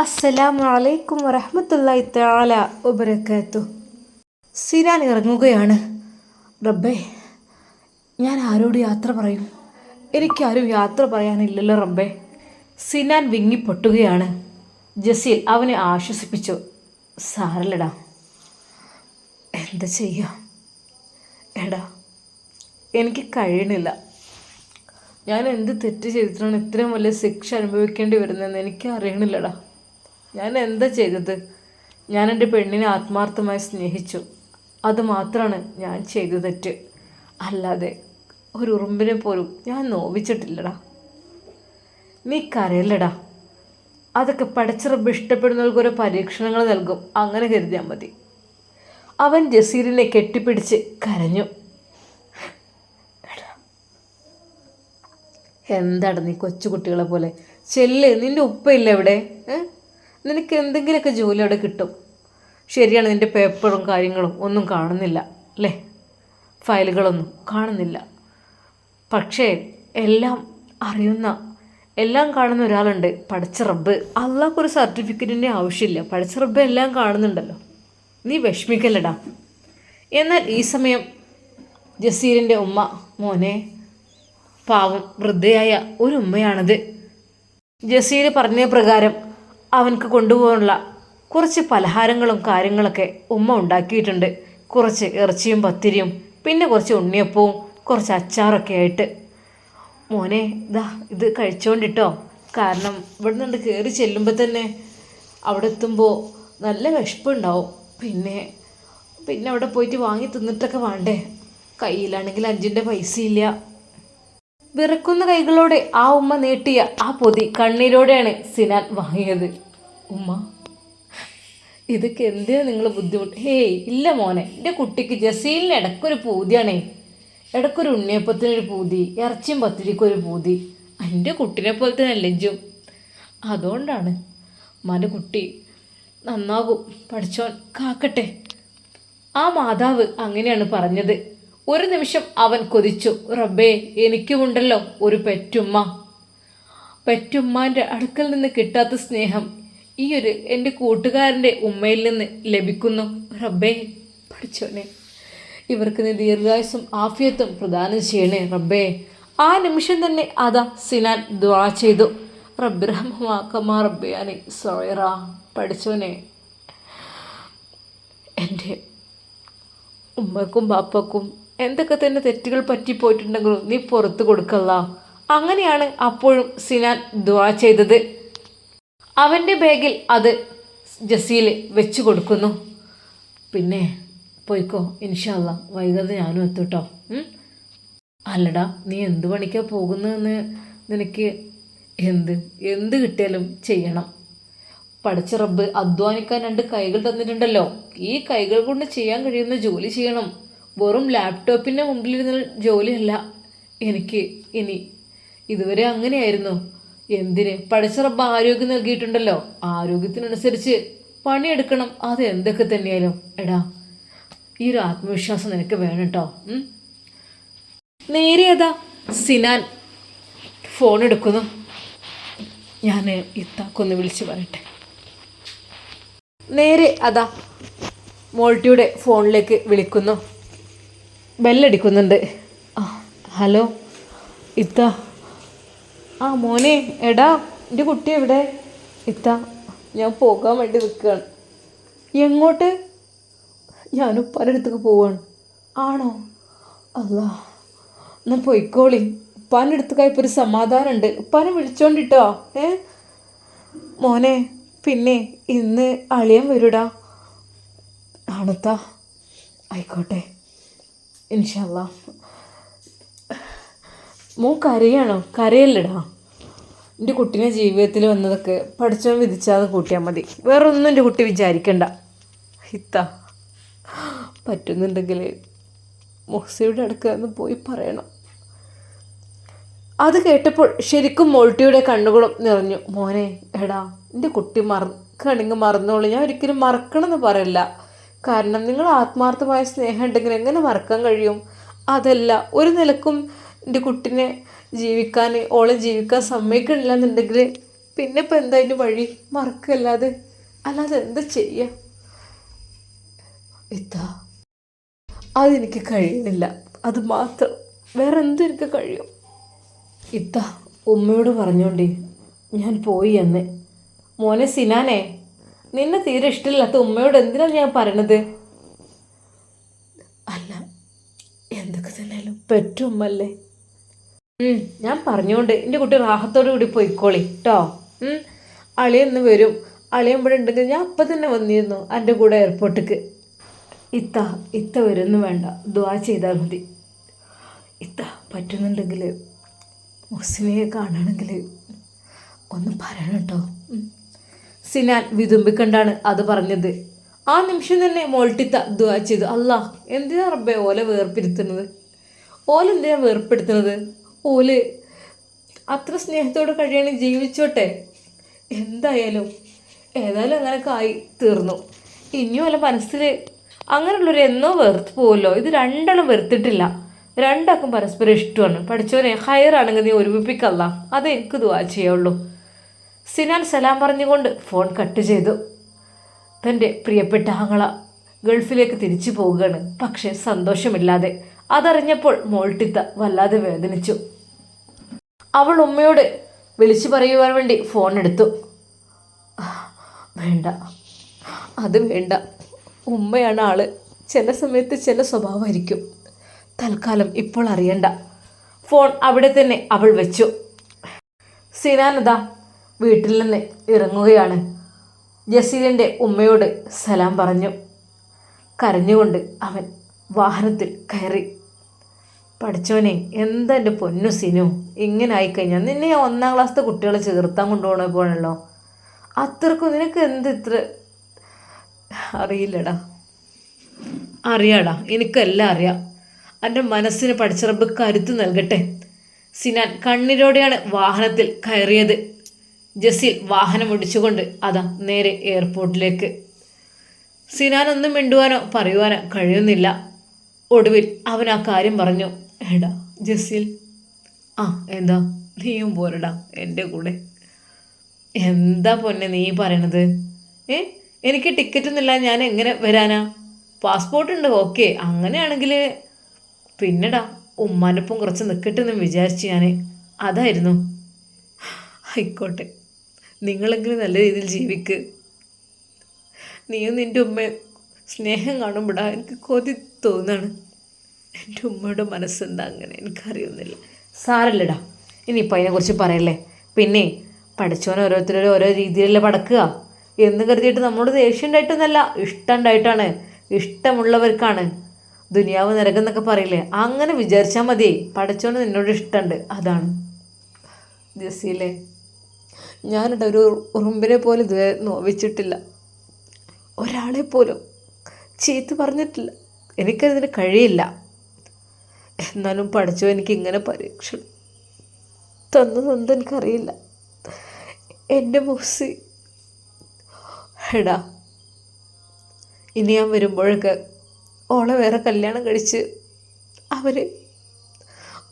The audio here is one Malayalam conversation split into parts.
അസ്സലാമു അലൈക്കും വറഹ്മത്തുള്ളാഹി തആല ഉപരക്കത്തു സിനാൻ ഇറങ്ങുകയാണ്. റബ്ബേ ഞാൻ ആരോട് യാത്ര പറയും? എനിക്കാരും യാത്ര പറയാനില്ലല്ലോ റബ്ബേ. സിനാൻ വിങ്ങിപ്പൊട്ടുകയാണ്. ജസീൽ അവനെ ആശ്വസിപ്പിച്ചു. സാരല്ലടാ എന്താ ചെയ്യുക എടാ എനിക്ക് കഴിയണില്ല. ഞാൻ എന്ത് തെറ്റ് ചെയ്തിട്ടാണ് ഇത്രയും വലിയ ശിക്ഷ അനുഭവിക്കേണ്ടി വരുന്നതെന്ന് എനിക്ക് അറിയണില്ലടാ ഞാൻ എന്താ ചെയ്തത്? ഞാൻ എന്റെ പെണ്ണിനെ ആത്മാർത്ഥമായി സ്നേഹിച്ചു. അതുമാത്രമാണ് ഞാൻ ചെയ്തതെറ്റ് അല്ലാതെ ഒരു ഉറുമ്പിനെ പോലും ഞാൻ നോവിച്ചിട്ടില്ലടാ. നീ കരയില്ലടാ. അതൊക്കെ പടച്ചിറബ് ഇഷ്ടപ്പെടുന്നവർക്ക് ഓരോ പരീക്ഷണങ്ങൾ നൽകും. അങ്ങനെ കരുതിയാൽ മതി. അവൻ ജസീറിനെ കെട്ടിപ്പിടിച്ച് കരഞ്ഞു. എന്താണ് നീ കൊച്ചു കുട്ടികളെ പോലെ? ചെല്ല് നിന്റെ ഉപ്പയില്ല ഇവിടെ? ഏ? നിനക്ക് എന്തെങ്കിലുമൊക്കെ ജോലി അവിടെ കിട്ടും. ശരിയാണ് നിന്റെ പേപ്പറും കാര്യങ്ങളും ഒന്നും കാണുന്നില്ല അല്ലേ? ഫയലുകളൊന്നും കാണുന്നില്ല. പക്ഷേ എല്ലാം അറിയുന്ന എല്ലാം കാണുന്ന ഒരാളുണ്ട് പഠിച്ച റബ്ബ്. അള്ളാഹ്ക്കൊരു സർട്ടിഫിക്കറ്റിന്റെ ആവശ്യമില്ല. പഠിച്ച റബ്ബ് എല്ലാം കാണുന്നുണ്ടല്ലോ. നീ വിഷമിക്കല്ലടാ. എന്നാൽ ഈ സമയം ജസീറിന്റെ ഉമ്മ മോനെ പാവം വൃദ്ധയായ ഒരു ഉമ്മയാണത്. ജസീർ പറഞ്ഞ പ്രകാരം അവൻക്ക് കൊണ്ടുപോകാനുള്ള കുറച്ച് പലഹാരങ്ങളും കാര്യങ്ങളൊക്കെ ഉമ്മ ഉണ്ടാക്കിയിട്ടുണ്ട്. കുറച്ച് ഇറച്ചിയും പത്തിരിയും പിന്നെ കുറച്ച് ഉണ്ണിയപ്പവും കുറച്ച് അച്ചാറൊക്കെ ആയിട്ട്. മോനെ ഇതാ ഇത് കഴിച്ചോണ്ടിട്ടോ. കാരണം ഇവിടെ നിന്ന് കയറി ചെല്ലുമ്പോൾ തന്നെ അവിടെ എത്തുമ്പോൾ നല്ല വിശപ്പുണ്ടാവും. പിന്നെ പിന്നെ അവിടെ പോയിട്ട് വാങ്ങി തിന്നിട്ടൊക്കെ വേണ്ടേ? കയ്യിലാണെങ്കിൽ അഞ്ചിന്റെ പൈസ ഇല്ല. വിറക്കുന്ന കൈകളോടെ ആ ഉമ്മ നീട്ടിയ ആ പൊതി കണ്ണീരോടെയാണ് സിനാൻ വാങ്ങിയത്. ഉമ്മ ഇതൊക്കെ എന്തിനാ നിങ്ങൾ ബുദ്ധിമുട്ട്? ഹേയ് ഇല്ല മോനെ എന്റെ കുട്ടിക്ക് ജസീലിന് ഇടയ്ക്കൊരു പൂതിയാണേ. ഇടയ്ക്കൊരു ഉണ്ണിയപ്പത്തിനൊരു പൂതി ഇറച്ചിയും പത്തിരിക്കൊരു പൂതി. എന്റെ കുട്ടിനെ പോലെ തന്നെ ലജ്ജും അതുകൊണ്ടാണ് മന കുട്ടി നന്നാകും പഠിച്ചോൻ കാക്കട്ടെ. ആ മാതാവ് അങ്ങനെയാണ് പറഞ്ഞത്. ഒരു നിമിഷം അവൻ കൊതിച്ചു. റബ്ബേ എനിക്കുമുണ്ടല്ലോ ഒരു പെറ്റുമ്മ. പെറ്റുമ്മാന്റെ അടുക്കൽ നിന്ന് കിട്ടാത്ത സ്നേഹം ഈ ഒരു എന്റെ കൂട്ടുകാരന്റെ ഉമ്മയിൽ നിന്ന് ലഭിക്കുന്നു. റബ്ബേ പഠിച്ചോനെ ഇവർക്ക് നീ ദീർഘായുസും ആഫിയത്തും പ്രദാനം ചെയ്യണേ. റബ്ബേ ആ നിമിഷം തന്നെ അതാ സിനാൻ ദ്വാ ചെയ്തു. റബ്ബിറഹ്മാക്കമ്മ റബ്ബിയാനി സോയറ പഠിച്ചോനെ എന്റെ ഉമ്മക്കും ബാപ്പക്കും എന്തൊക്കെ തന്നെ തെറ്റുകൾ പറ്റിപ്പോയിട്ടുണ്ടെങ്കിലും നീ പുറത്ത് കൊടുക്കല്ല. അങ്ങനെയാണ് അപ്പോഴും സിനാൻ ദ്വാ ചെയ്തത്. അവന്റെ ബാഗിൽ അത് ജസീൽ വെച്ചു കൊടുക്കുന്നു. പിന്നെ പോയിക്കോ ഇൻഷാല്ല വൈകാതെ ഞാനും എത്തൂട്ടോ? അല്ലടാ നീ എന്ത് പണിക്കാ പോകുന്നതെന്ന് നിനക്ക് എന്ത് എന്ത് കിട്ടിയാലും ചെയ്യണം. പഠിച്ച റബ്ബ് അധ്വാനിക്കാൻ രണ്ട് കൈകൾ തന്നിട്ടുണ്ടല്ലോ. ഈ കൈകൾ കൊണ്ട് ചെയ്യാൻ കഴിയുന്ന ജോലി ചെയ്യണം. വെറും ലാപ്ടോപ്പിന്റെ മുമ്പിലിരുന്ന ജോലിയല്ല. എനിക്ക് ഇനി ഇതുവരെ അങ്ങനെയായിരുന്നു. എന്തിന്? പഠിച്ച ആരോഗ്യം നൽകിയിട്ടുണ്ടല്ലോ. ആരോഗ്യത്തിനനുസരിച്ച് പണിയെടുക്കണം. അത് എന്തൊക്കെ തന്നെയാലും. എടാ ഈ ഒരു ആത്മവിശ്വാസം നിനക്ക് വേണം കേട്ടോ നേരെയതാ സിനാൻ ഫോൺ എടുക്കുന്നു. ഞാൻ ഇത്താക്കൊന്ന് വിളിച്ച് പറയട്ടെ. നേരെ അതാ മോൾട്ടിയുടെ ഫോണിലേക്ക് വിളിക്കുന്നു. ബെല്ലടിക്കുന്നുണ്ട്. ആ. ഹലോ ഇത്ത. ആ മോനെ എടാ എന്റെ കുട്ടി എവിടെ? ഇത്ത. ഞാൻ പോകാൻ വേണ്ടി നിൽക്കുകയാണ് എങ്ങോട്ട്? ഞാൻ ഉപ്പാന്റെ അടുത്തേക്ക് പോവാണ്. ആണോ? അല്ല എന്നാൽ പോയിക്കോളി. ഉപ്പാന്റെ അടുത്തേക്കായപ്പോൾ ഒരു സമാധാനമുണ്ട്. ഉപ്പാനെ വിളിച്ചോണ്ടിട്ടോ ഏ? മോനെ പിന്നെ ഇന്ന് അളിയൻ വരൂടാ. ആണത്താ. ആയിക്കോട്ടെ. ഇൻഷല്ല മോ കരയാണോ? കരയല്ലടാ. എന്റെ കുട്ടീനെ ജീവിതത്തിൽ വന്നതൊക്കെ പഠിച്ചവൻ വിധിച്ചാതെ കൂട്ടിയാൽ മതി. വേറൊന്നും എന്റെ കുട്ടി വിചാരിക്കണ്ട. ഹിത്ത. പറ്റുന്നുണ്ടെങ്കിൽ മൊഹ്സയുടെ അടുക്ക എന്ന് പോയി പറയണം. അത് കേട്ടപ്പോൾ ശരിക്കും മോൾട്ടിയുടെ കണ്ണുകളും നിറഞ്ഞു. മോനെ എടാ എന്റെ കുട്ടി മറക്കണെങ്കിൽ മറന്നോളൂ. ഞാൻ ഒരിക്കലും മറക്കണമെന്ന് പറയില്ല. കാരണം നിങ്ങൾ ആത്മാർത്ഥമായ സ്നേഹം ഉണ്ടെങ്കിൽ എങ്ങനെ മറക്കാൻ കഴിയും? അതല്ല ഒരു നിലക്കും എന്റെ കുട്ടിനെ ജീവിക്കാൻ ഓളെ ജീവിക്കാൻ സമ്മതിക്കണില്ല എന്നുണ്ടെങ്കിൽ പിന്നെ ഇപ്പം എന്താ അതിന് വഴി? മറക്കല്ലാതെ. അല്ലാതെ എന്താ ചെയ്യുക ഇതാ. അതെനിക്ക് കഴിയുന്നില്ല അത് മാത്രം. വേറെ എന്തും എനിക്ക് കഴിയും. ഇത്ത ഉമ്മയോട് പറഞ്ഞോണ്ടേ. ഞാൻ പോയി അന്ന്. മോനെ സിനാനെ. നിന്നെ തീരെ ഇഷ്ടമില്ലാത്ത ഉമ്മയോട് എന്തിനാ ഞാൻ പറയണത്? അല്ല എന്തൊക്കെ തന്നെയാലും പെറ്റുമ്മല്ലേ ഉമ്മല്ലേ. ഞാൻ പറഞ്ഞോണ്ട് എന്റെ കുട്ടി റാഹത്തോടു കൂടി പോയിക്കോളി കേട്ടോ അളിയെന്ന് വരും. അളിയൻ ഇവിടെ ഉണ്ടെങ്കിൽ ഞാൻ അപ്പം തന്നെ വന്നിരുന്നു എന്റെ കൂടെ എയർപോർട്ടിക്ക് ഇത്ത ഇത്ത വരുമെന്ന് വേണ്ട. ദ്വാ ചെയ്താൽ മതി. ഇത്ത പറ്റുന്നുണ്ടെങ്കിൽ മുസ്ലിനെ കാണണമെങ്കിൽ ഒന്ന് പറയണം കേട്ടോ. സിനാൻ വിതുമ്പിക്കണ്ടാണ് അത് പറഞ്ഞത്. ആ നിമിഷം തന്നെ മോൾട്ടിത്ത ദുവാ ചെയ്തു. അല്ലാ എന്തിനാ റബ്ബെ ഓല വേർപ്പെടുത്തുന്നത് ഓല എന്തിനാ വേർപ്പെടുത്തുന്നത്? ഓൽ അത്ര സ്നേഹത്തോടെ കഴിയാണ് ജീവിച്ചോട്ടെ? എന്തായാലും ഏതായാലും അങ്ങനെയൊക്കെ ആയി തീർന്നു. ഇനിയും അല്ല മനസ്സിൽ അങ്ങനെയുള്ളൊരു എന്നോ വെറുത്ത് പോവല്ലോ. ഇത് രണ്ടെണ്ണം വെറുത്തിട്ടില്ല. രണ്ടാക്കും പരസ്പരം ഇഷ്ടമാണ്. പഠിച്ചവനെ ഹയറാണെങ്കിൽ നീ ഒരുമിപ്പിക്കല്ല അത് എനിക്ക് ദുവാ ചെയ്യുള്ളൂ സിനാൻ സലാം പറഞ്ഞുകൊണ്ട് ഫോൺ കട്ട് ചെയ്തു. തന്റെ പ്രിയപ്പെട്ട ആങ്ങള ഗൾഫിലേക്ക് തിരിച്ചു പോവുകയാണ്. പക്ഷേ സന്തോഷമില്ലാതെ അതറിഞ്ഞപ്പോൾ മോൾട്ടിത്ത വല്ലാതെ വേദനിച്ചു. അവൾ ഉമ്മയോട് വിളിച്ചു പറയുവാൻ വേണ്ടി ഫോൺ എടുത്തു. വേണ്ട അത് വേണ്ട. ഉമ്മയാണ് ആൾ. ചില സമയത്ത് ചില സ്വഭാവമായിരിക്കും. തൽക്കാലം ഇപ്പോൾ അറിയണ്ട. ഫോൺ അവിടെ തന്നെ അവൾ വെച്ചു. സിനാനദാ വീട്ടിൽ നിന്ന് ഇറങ്ങുകയാണ്. ജസീലിന്റെ ഉമ്മയോട് സലാം പറഞ്ഞു. കരഞ്ഞുകൊണ്ട് അവൻ വാഹനത്തിൽ കയറി. പഠിച്ചവനെ എന്താ എന്റെ പൊന്നു സിനു? ഇങ്ങനെ ആയിക്കഴിഞ്ഞാൽ നിന്നെ ഒന്നാം ക്ലാസ്സിലെ കുട്ടികളെ ചേർത്താൻ കൊണ്ടുപോകണ പോകണല്ലോ അത്രക്കും നിനക്ക് എന്ത് ഇത്ര അറിയില്ലടാ. അറിയാടാ എനിക്കെല്ലാം അറിയാം. എന്റെ മനസ്സിന് പഠിച്ചറബ് കരുത്ത് നൽകട്ടെ. സിനാൻ കണ്ണീരോടെയാണ് വാഹനത്തിൽ കയറിയത്. ജസീൽ വാഹനം ഒടിച്ചുകൊണ്ട് അതാ നേരെ എയർപോർട്ടിലേക്ക്. സിനാൻ ഒന്നും മിണ്ടുവാനോ പറയുവാനോ കഴിയുന്നില്ല. ഒടുവിൽ അവൻ ആ കാര്യം പറഞ്ഞു. എടാ ജസീൽ ആ എന്താ? നീയും പോരടാ എന്റെ കൂടെ. എന്താ പൊന്നെ നീ പറയണത്? ഏ? എനിക്ക് ടിക്കറ്റ് ഒന്നുമില്ല ഞാൻ എങ്ങനെ വരാനാ? പാസ്പോർട്ട് ഉണ്ട് ഓക്കെ. അങ്ങനെയാണെങ്കിൽ പിന്നെടാ ഉമ്മാനൊപ്പം കുറച്ച് നിൽക്കട്ടെന്ന് വിചാരിച്ചു ഞാൻ അതായിരുന്നു. ആയിക്കോട്ടെ. നിങ്ങളെങ്കിലും നല്ല രീതിയിൽ ജീവിക്ക്? നീയും നിന്റെ ഉമ്മ സ്നേഹം കാണുമ്പോടാ എനിക്ക് കൊതി തോന്നാണ്. എന്റെ ഉമ്മയുടെ മനസ്സെന്താ അങ്ങനെ? എനിക്കറിയുന്നില്ല. സാരല്ലടാ. ഇനിയിപ്പോൾ അതിനെക്കുറിച്ച് പറയല്ലേ? പിന്നെ പഠിച്ചവൻ ഓരോരുത്തരും ഓരോ രീതിയിലല്ലേ പടക്കുക. എന്ന് കരുതിയിട്ട് നമ്മളോട് ദേഷ്യം ഉണ്ടായിട്ടൊന്നല്ല ഇഷ്ടം ഉണ്ടായിട്ടാണ് ഇഷ്ടമുള്ളവർക്കാണ്. ദുനിയാവ് നരകം എന്നൊക്കെ പറയില്ലേ? അങ്ങനെ വിചാരിച്ചാൽ മതി. പഠിച്ചവന് നിന്നോട് ഇഷ്ടമുണ്ട് അതാണ്. ജസീലെ. ഞാനിവിടെ ഒരു ഉറുമ്പിനെ പോലും ഇതുവരെ നോവിച്ചിട്ടില്ല. ഒരാളെ പോലും ചീത്ത പറഞ്ഞിട്ടില്ല. എനിക്കതിന് കഴിയില്ല. എന്നാലും പഠിച്ചോ എനിക്ക് ഇങ്ങനെ പരീക്ഷ തന്നതെന്ത് എനിക്കറിയില്ല. എന്റെ മൂസി എടാ ഇനി ഞാൻ വരുമ്പോഴൊക്കെ ഓളെ വേറെ കല്യാണം കഴിച്ച് അവർ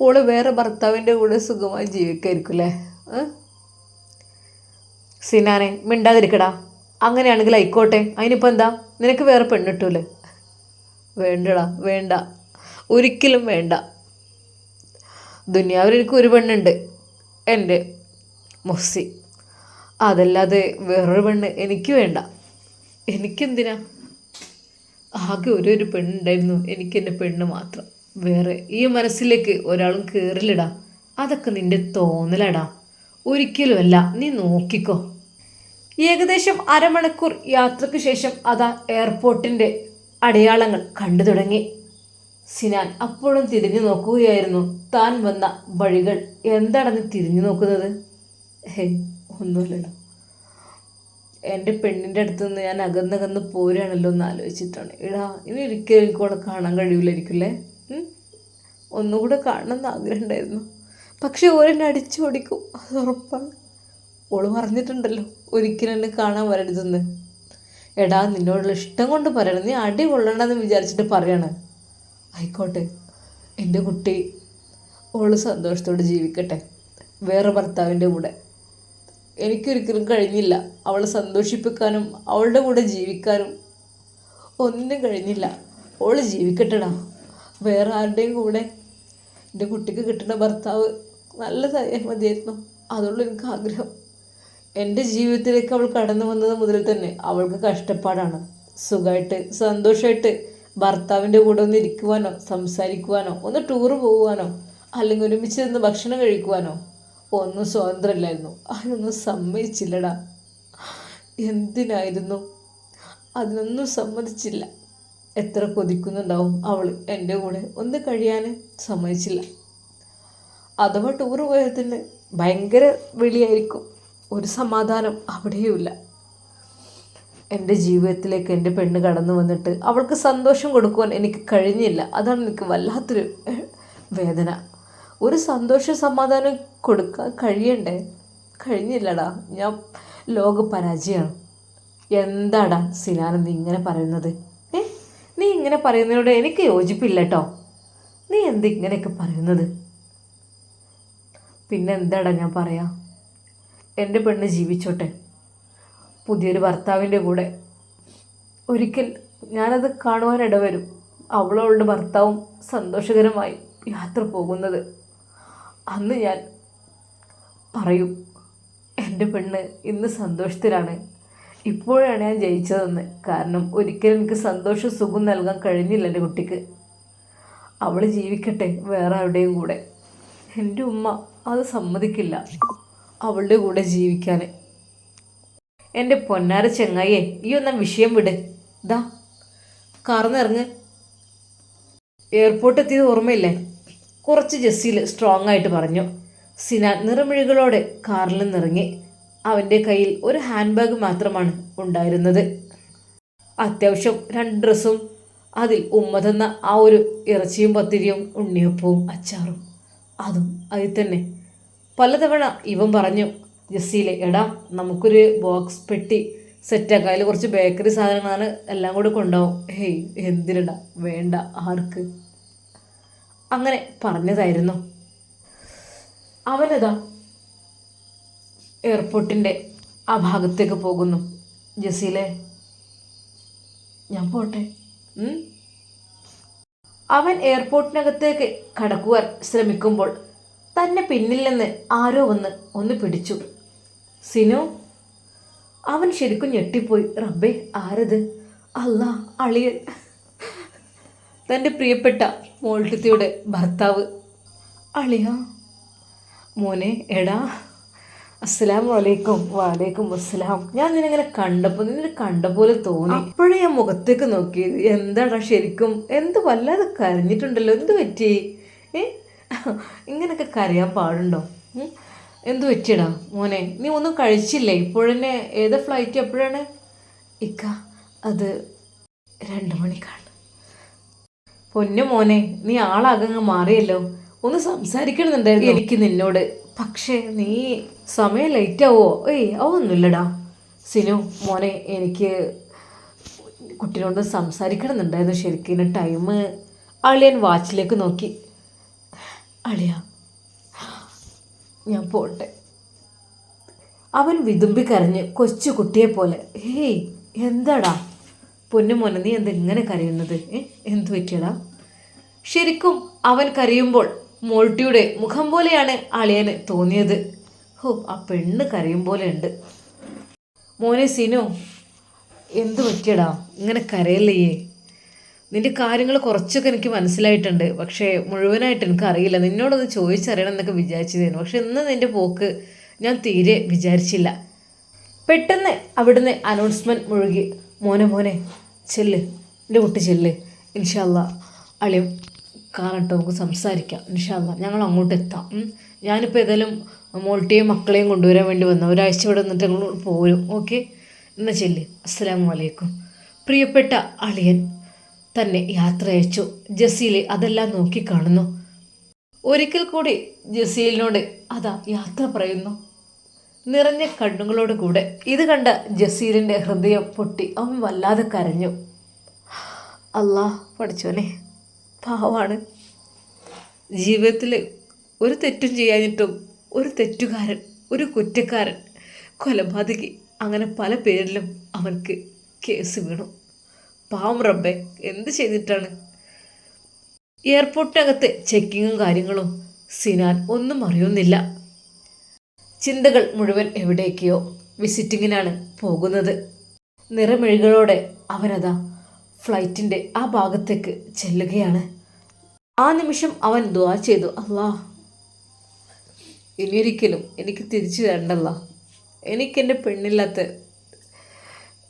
ഓളെ വേറെ ഭർത്താവിന്റെ കൂടെ സുഖമായി ജീവിക്കായിരിക്കും അല്ലേ സിനാനെ മിണ്ടാതിരിക്കടാ. അങ്ങനെയാണെങ്കിൽ ആയിക്കോട്ടെ. അതിനിപ്പോൾ എന്താ? നിനക്ക് വേറെ പെണ്ണിട്ടൂലേ? വേണ്ടടാ വേണ്ട. ഒരിക്കലും വേണ്ട. ദുനിയാവിൽ എനിക്ക് ഒരു പെണ്ണുണ്ട്. എന്റെ മൊസ്സി. അതല്ലാതെ വേറൊരു പെണ്ണ് എനിക്ക് വേണ്ട. എനിക്കെന്തിനാ? ആകെ ഒരു ഒരു പെണ്ണുണ്ടായിരുന്നു. എനിക്കെന്റെ പെണ്ണ് മാത്രം. വേറെ ഈ മനസ്സിലേക്ക് ഒരാളും കയറില്ലടാ അതൊക്കെ നിന്റെ തോന്നലടാ. ഒരിക്കലുമല്ല. നീ നോക്കിക്കോ. ഏകദേശം അരമണിക്കൂർ യാത്രയ്ക്ക് ശേഷം അതാ എയർപോർട്ടിന്റെ അടയാളങ്ങൾ കണ്ടു തുടങ്ങി. സിനാൻ അപ്പോഴും തിരിഞ്ഞു നോക്കുകയായിരുന്നു. താൻ വന്ന വഴികൾ എന്താണെന്ന് തിരിഞ്ഞു നോക്കുന്നത്? ഹേ ഒന്നുമില്ലല്ലോ. എന്റെ പെണ്ണിന്റെ അടുത്ത് നിന്ന് ഞാൻ അകന്നകന്ന് പോരുകയാണല്ലോ എന്ന് ആലോചിച്ചിട്ടാണ്. ഇടാ ഇനി ഒരിക്കലും എനിക്ക് അവളെ കാണാൻ കഴിയില്ലായിരിക്കില്ലേ ഉം? ഒന്നുകൂടെ കാണണമെന്ന് ആഗ്രഹം ഉണ്ടായിരുന്നു. പക്ഷെ അടിച്ചു ഓടിക്കും അത് ഉറപ്പാണ്. ഓൾ പറഞ്ഞിട്ടുണ്ടല്ലോ ഒരിക്കലും എന്നെ കാണാൻ വരരുതെന്ന്. എടാ നിന്നോടുള്ള ഇഷ്ടം കൊണ്ട് പറയണം. നീ അടി കൊള്ളണ്ടെന്ന് വിചാരിച്ചിട്ട് പറയണ. ആയിക്കോട്ടെ. എന്റെ കുട്ടി ഓൾ സന്തോഷത്തോടെ ജീവിക്കട്ടെ. വേറെ ഭർത്താവിന്റെ കൂടെ. എനിക്കൊരിക്കലും കഴിഞ്ഞില്ല. അവളെ സന്തോഷിപ്പിക്കാനും അവളുടെ കൂടെ ജീവിക്കാനും ഒന്നും കഴിഞ്ഞില്ല. ഓൾ ജീവിക്കട്ടെടാ. വേറെ ആരുടെയും കൂടെ എന്റെ കുട്ടിക്ക് കിട്ടുന്ന ഭർത്താവ് നല്ലതായാൽ മതിയായിരുന്നു. അതുള്ളൂ എനിക്ക് ആഗ്രഹം എന്റെ ജീവിതത്തിലേക്ക് അവൾ കടന്നു വന്നത് മുതൽ തന്നെ അവൾക്ക് കഷ്ടപ്പാടാണ്. സുഖമായിട്ട് സന്തോഷമായിട്ട് ഭർത്താവിന്റെ കൂടെ ഒന്ന് ഇരിക്കുവാനോ സംസാരിക്കുവാനോ ഒന്ന് ടൂറ് പോകുവാനോ അല്ലെങ്കിൽ ഒരുമിച്ച് നിന്ന് ഭക്ഷണം കഴിക്കുവാനോ ഒന്നും സ്വാതന്ത്ര്യമല്ലായിരുന്നു അതിനൊന്നും സമ്മതിച്ചില്ലടാ. എന്തിനായിരുന്നു? അതിനൊന്നും സമ്മതിച്ചില്ല. എത്ര കൊതിക്കുന്നുണ്ടാവും അവൾ എന്റെ കൂടെ. ഒന്ന് കഴിയാൻ സമ്മതിച്ചില്ല. അഥവാ ടൂറ് പോയാൽ തന്നെ ഭയങ്കര വിളിയായിരിക്കും. ഒരു സമാധാനം അവിടെയുമില്ല. എന്റെ ജീവിതത്തിലേക്ക് എന്റെ പെണ്ണ് കടന്നു വന്നിട്ട് അവൾക്ക് സന്തോഷം കൊടുക്കുവാൻ എനിക്ക് കഴിഞ്ഞില്ല. അതാണ് എനിക്ക് വല്ലാത്തൊരു വേദന. ഒരു സന്തോഷ സമാധാനം കൊടുക്കാൻ കഴിയണ്ടേ? കഴിഞ്ഞില്ലടാ. ഞാൻ ലോക പരാജയമാണ്. എന്താടാ സിനാനന്ദ് ഇങ്ങനെ പറയുന്നത്? ഏ? നീ ഇങ്ങനെ പറയുന്നതിനോട് എനിക്ക് യോജിപ്പില്ല കേട്ടോ നീ എന്ത് ഇങ്ങനെയൊക്കെ പറയുന്നത്? പിന്നെന്താടാ ഞാൻ പറയാ? എന്റെ പെണ്ണ് ജീവിച്ചോട്ടെ. പുതിയൊരു ഭർത്താവിന്റെ കൂടെ. ഒരിക്കൽ ഞാനത് കാണുവാനിട വരും അവളവളുടെ ഭർത്താവും സന്തോഷകരമായി യാത്ര പോകുന്നത്. അന്ന് ഞാൻ പറയും എന്റെ പെണ്ണ് ഇന്ന് സന്തോഷത്തിലാണ്. ഇപ്പോഴാണ് ഞാൻ ജയിച്ചതെന്ന് കാരണം ഒരിക്കലും എനിക്ക് സന്തോഷം സുഖം നൽകാൻ കഴിഞ്ഞില്ല എന്റെ കുട്ടിക്ക്. അവൾ ജീവിക്കട്ടെ വേറെ ആരുടെയും കൂടെ. എന്റെ ഉമ്മ അത് സമ്മതിക്കില്ല. അവളുടെ കൂടെ ജീവിക്കാൻ എന്റെ പൊന്നാര ചെങ്ങായെ ഈ ഒന്നാം വിഷയം വിട്. ദാ കാർന്നിറങ്ങ് എയർപോർട്ട് എത്തിയത് ഓർമ്മയില്ലേ? കുറച്ച് ജെസ്സിയിൽ സ്ട്രോങ് ആയിട്ട് പറഞ്ഞു. സിനാൻ നിറമിഴികളോടെ കാറിൽ നിന്നിറങ്ങി. അവന്റെ കയ്യിൽ ഒരു ഹാൻഡ് ബാഗ് മാത്രമാണ് ഉണ്ടായിരുന്നത്. അത്യാവശ്യം രണ്ട് ഡ്രസ്സും അതിൽ ഉമ്മ തന്ന ആ ഒരു ഇറച്ചിയും പത്തിരിയും ഉണ്ണിയപ്പവും അച്ചാറും. അതും അതിൽ തന്നെ. പലതവണ ഇവൻ പറഞ്ഞു ജസീലെ എടാ നമുക്കൊരു ബോക്സ് പെട്ടി സെറ്റാക്കാം അതിൽ കുറച്ച് ബേക്കറി സാധനങ്ങളാണ് എല്ലാം കൂടെ കൊണ്ടുപോകും. ഹേയ് എന്തിനടാ? വേണ്ട ആർക്ക്? അങ്ങനെ പറഞ്ഞതായിരുന്നു. അവനതാ എയർപോർട്ടിന്റെ ആ ഭാഗത്തേക്ക് പോകുന്നു. ജസീലെ ഞാൻ പോട്ടെ. അവൻ എയർപോർട്ടിനകത്തേക്ക് കടക്കുവാൻ ശ്രമിക്കുമ്പോൾ തന്നെ പിന്നിൽ നിന്ന് ആരോ വന്ന് ഒന്ന് പിടിച്ചു. സിനു അവൻ ശരിക്കും ഞെട്ടിപ്പോയി. റബ്ബേ ആരത്? അല്ല അളിയൻ. തന്റെ പ്രിയപ്പെട്ട മോൾട്ടിത്തിയുടെ ഭർത്താവ്. അളിയ. മോനെ എടാ. അസ്സലാം വലൈക്കും വാലേക്കും അസ്സലാം. ഞാൻ നിന്നിങ്ങനെ കണ്ടപ്പോൾ നിന്നെ കണ്ട പോലെ തോന്നി. അപ്പോഴേ ഞാൻ മുഖത്തേക്ക് നോക്കി. എന്താടാ ശരിക്കും? എന്ത് വല്ലാതെ കരഞ്ഞിട്ടുണ്ടല്ലോ? എന്ത് പറ്റി? ഏ? ഇങ്ങനെയൊക്കെ കരയാൻ പാടുണ്ടോ? എന്തു പറ്റിയടാ മോനെ? നീ ഒന്നും കഴിച്ചില്ലേ? ഇപ്പോഴെന്നെ ഏത് ഫ്ലൈറ്റ് എപ്പോഴാണ്? ഇക്ക അത് രണ്ട് മണിക്കാണ്. പൊന്നു മോനെ നീ ആളാകങ്ങ് മാറിയല്ലോ. ഒന്ന് സംസാരിക്കണമെന്നുണ്ടായിരുന്നു. എനിക്ക് നിന്നോട് പക്ഷേ നീ സമയം ലേറ്റ് ആവോ? ഏയ് അതൊന്നുമില്ലടാ സിനു മോനെ എനിക്ക് കുട്ടിനോട് സംസാരിക്കണമെന്നുണ്ടായിരുന്നു. ശരിക്കും ടൈം ആളിയൻ വാച്ചിലേക്ക് നോക്കി. അളിയ ഞാൻ പോട്ടെ. അവൻ വിതുമ്പി കരഞ്ഞ് കൊച്ചു കുട്ടിയെ പോലെ ഹേയ് എന്താടാ? പൊന്നുമോനെ നീ എന്താ ഇങ്ങനെ കരയുന്നത്? എന്തു പറ്റിയടാ? ശരിക്കും അവൻ കരയുമ്പോൾ മോൾട്ടിയുടെ മുഖം പോലെയാണ് അളിയന് തോന്നിയത്. ഹോ ആ പെണ്ണ് കരയും പോലെ ഉണ്ട്. മോനെ സിനു എന്ത് പറ്റിയടാ? ഇങ്ങനെ കരയല്ലേ? നിന്റെ കാര്യങ്ങൾ കുറച്ചൊക്കെ എനിക്ക് മനസ്സിലായിട്ടുണ്ട്. പക്ഷേ മുഴുവനായിട്ട് എനിക്ക് അറിയില്ല നിന്നോടൊന്ന് ചോദിച്ചറിയണം എന്നൊക്കെ വിചാരിച്ചതായിരുന്നു. പക്ഷെ ഇന്ന് നിന്റെ പോക്ക് ഞാൻ തീരെ വിചാരിച്ചില്ല. പെട്ടെന്ന് അവിടുന്ന് അനൗൺസ്മെന്റ് മുഴുകി. മോനെ മോനെ ചെല്ല്. എന്റെ കുട്ടി ചെല്ല്. ഇൻഷാല്ല അളിയും കാണട്ടോ നമുക്ക് സംസാരിക്കാം. ഇൻഷാല്ല ഞങ്ങൾ അങ്ങോട്ട് എത്താം. ഞാനിപ്പോൾ ഏതായാലും മോൾട്ടിയും മക്കളെയും കൊണ്ടുവരാൻ വേണ്ടി വന്ന. ഒരാഴ്ച ഇവിടെ നിന്നിട്ട് ഞങ്ങൾ പോരും. ഓക്കെ? എന്നാൽ ചെല്ല്. അസ്സലാമു അലൈക്കും. പ്രിയപ്പെട്ട അളിയൻ തന്നെ യാത്ര അയച്ചു ജസീൽ അതെല്ലാം നോക്കിക്കാണുന്നു ഒരിക്കൽ കൂടി ജസീലിനോട് അതാ യാത്ര പറയുന്നു. നിറഞ്ഞ കണ്ണുകളോട് കൂടെ. ഇത് കണ്ട ജസീലിന്റെ ഹൃദയം പൊട്ടി. അവൻ വല്ലാതെ കരഞ്ഞു. അല്ലാ പഠിച്ചോനെ പാവാണ്. ജീവിതത്തിൽ ഒരു തെറ്റും ചെയ്യാഞ്ഞിട്ടും ഒരു തെറ്റുകാരൻ ഒരു കുറ്റക്കാരൻ കൊലപാതകി അങ്ങനെ പല പേരിലും അവൻക്ക് കേസ് വീണു. പാവം റബ്ബെ എന്ത് ചെയ്തിട്ടാണ്? എയർപോർട്ടിനകത്ത് ചെക്കിങ്ങും കാര്യങ്ങളും സിനാൻ ഒന്നും അറിയുന്നില്ല. ചിന്തകൾ മുഴുവൻ എവിടേക്കെയോ വിസിറ്റിങ്ങിനാണ് പോകുന്നത്. നിറമെഴുകളോടെ അവനതാ ഫ്ലൈറ്റിന്റെ ആ ഭാഗത്തേക്ക് ചെല്ലുകയാണ്. ആ നിമിഷം അവൻ ദുവാ ചെയ്തു അല്ലാ ഇനിയൊരിക്കലും എനിക്ക് തിരിച്ചു തരണ്ടല്ല. എനിക്കെന്റെ പെണ്ണില്ലാത്ത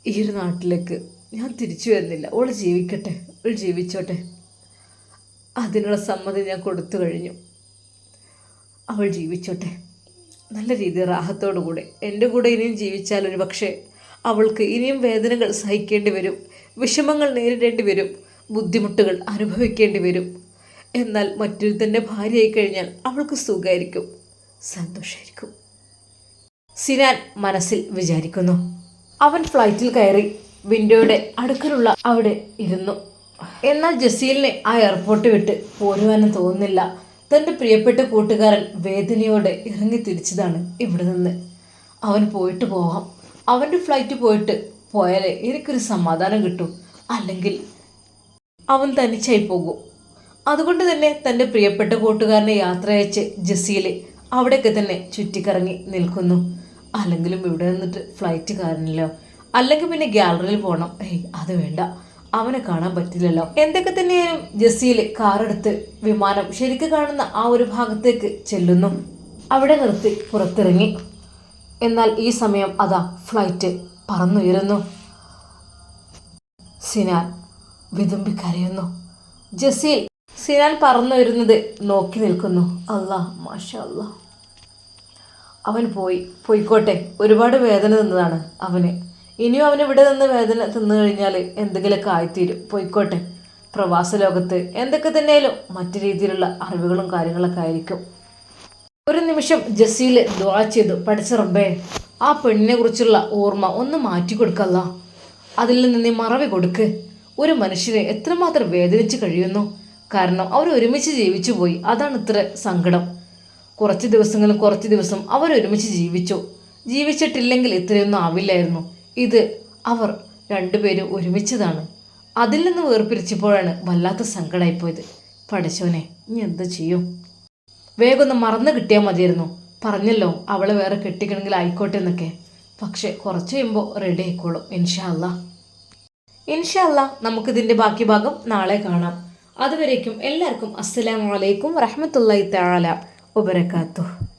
ഈ ഒരു നാട്ടിലേക്ക് ഞാൻ തിരിച്ചു വരുന്നില്ല. ഓൾ ജീവിക്കട്ടെ. ഓൾ ജീവിച്ചോട്ടെ. അതിനുള്ള സമ്മതി ഞാൻ കൊടുത്തു കഴിഞ്ഞു. അവൾ ജീവിച്ചോട്ടെ. നല്ല രീതിയിൽ റാഹത്തോടു കൂടെ. എന്റെ കൂടെ ഇനിയും ജീവിച്ചാൽ ഒരു പക്ഷേ അവൾക്ക് ഇനിയും വേദനകൾ സഹിക്കേണ്ടി വരും. വിഷമങ്ങൾ നേരിടേണ്ടി വരും. ബുദ്ധിമുട്ടുകൾ അനുഭവിക്കേണ്ടി വരും. എന്നാൽ മറ്റൊരു തന്റെ ഭാര്യയായി കഴിഞ്ഞാൽ അവൾക്ക് സുഖമായിരിക്കും. സന്തോഷമായിരിക്കും. സിനാൻ മനസ്സിൽ വിചാരിക്കുന്നു. അവൻ ഫ്ലൈറ്റിൽ കയറി വിൻഡോയുടെ അടുക്കലുള്ള അവിടെ ഇരുന്നു. എന്നാൽ ജസീലിനെ ആ എയർപോർട്ട് വിട്ട് പോരുവാനും തോന്നുന്നില്ല. തന്റെ പ്രിയപ്പെട്ട കൂട്ടുകാരൻ വേദനയോടെ ഇറങ്ങി തിരിച്ചതാണ് ഇവിടെ നിന്ന്. അവൻ പോയിട്ട് പോകാം അവന്റെ ഫ്ലൈറ്റ് പോയിട്ട് പോയാലേ എനിക്കൊരു സമാധാനം കിട്ടും. അല്ലെങ്കിൽ അവൻ തനിച്ചായി പോകും. അതുകൊണ്ട് തന്നെ തന്റെ പ്രിയപ്പെട്ട കൂട്ടുകാരനെ യാത്ര അയച്ച് ജസീൽ അവിടെയൊക്കെ തന്നെ ചുറ്റിക്കറങ്ങി നിൽക്കുന്നു. അല്ലെങ്കിലും ഇവിടെ നിന്നിട്ട് ഫ്ലൈറ്റ് കാരനല്ലോ. അല്ലെങ്കിൽ പിന്നെ ഗ്യാലറിയിൽ പോകണം ഏയ് അത് വേണ്ട. അവനെ കാണാൻ പറ്റില്ലല്ലോ. എന്തൊക്കെ തന്നെയാലും ജസീൽ കാറെടുത്ത് വിമാനം ശരിക്ക് കാണുന്ന ആ ഒരു ഭാഗത്തേക്ക് ചെല്ലുന്നു. അവിടെ നിർത്തി പുറത്തിറങ്ങി. എന്നാൽ ഈ സമയം അതാ ഫ്ലൈറ്റ് പറന്നുയരുന്നു. സിനാൻ വിതുമ്പി കരയുന്നു. ജസീൽ സിനാൻ പറന്നുയരുന്നത് നോക്കി നിൽക്കുന്നു. അല്ലാ മാഷ അല്ലാ അവൻ പോയി. പോയിക്കോട്ടെ. ഒരുപാട് വേദന തന്നതാണ് അവന്. ഇനിയും അവൻ ഇവിടെ നിന്ന് വേദന തിന്നു കഴിഞ്ഞാൽ എന്തെങ്കിലുമൊക്കെ ആയിത്തീരും. പോയിക്കോട്ടെ. പ്രവാസ ലോകത്ത് എന്തൊക്കെ തന്നെയാലും മറ്റു രീതിയിലുള്ള അറിവുകളും കാര്യങ്ങളൊക്കെ ആയിരിക്കും. ഒരു നിമിഷം ജസീൽ ദ്വാ ചെയ്തു. പഠിച്ച റബ്ബേ ആ പെണ്ണിനെ കുറിച്ചുള്ള ഓർമ്മ ഒന്ന് മാറ്റി കൊടുക്കല്ല. അതിൽ നിന്ന് മറവി കൊടുക്ക്. ഒരു മനുഷ്യനെ എത്രമാത്രം വേദനിച്ച് കഴിയുന്നു. കാരണം അവർ ഒരുമിച്ച് ജീവിച്ചു പോയി. അതാണ് ഇത്ര സങ്കടം. കുറച്ച് ദിവസങ്ങളും കുറച്ച് ദിവസം അവർ ഒരുമിച്ച് ജീവിച്ചു. ജീവിച്ചിട്ടില്ലെങ്കിൽ ഇത്രയൊന്നും ആവില്ലായിരുന്നു. ഇത് അവർ രണ്ടുപേരും ഒരുമിച്ചതാണ്. അതിൽ നിന്ന് വേർപിരിച്ചപ്പോഴാണ് വല്ലാത്ത സങ്കടമായിപ്പോയത്. പഠിച്ചോനെ ഇനി എന്ത് ചെയ്യും? വേഗം ഒന്ന് മറന്നു കിട്ടിയാൽ മതിയായിരുന്നു. പറഞ്ഞല്ലോ അവളെ വേറെ കെട്ടിക്കണമെങ്കിൽ ആയിക്കോട്ടെ എന്നൊക്കെ. പക്ഷെ കുറച്ച് കഴിയുമ്പോൾ റെഡി ആയിക്കോളും ഇൻഷാല്ല ഇൻഷാല്ല നമുക്കിതിന്റെ ബാക്കി ഭാഗം നാളെ കാണാം. അതുവരേക്കും എല്ലാവർക്കും അസ്സലാമലൈക്കും വറഹമത്തല്ലായി താല വബർക്കാത്തു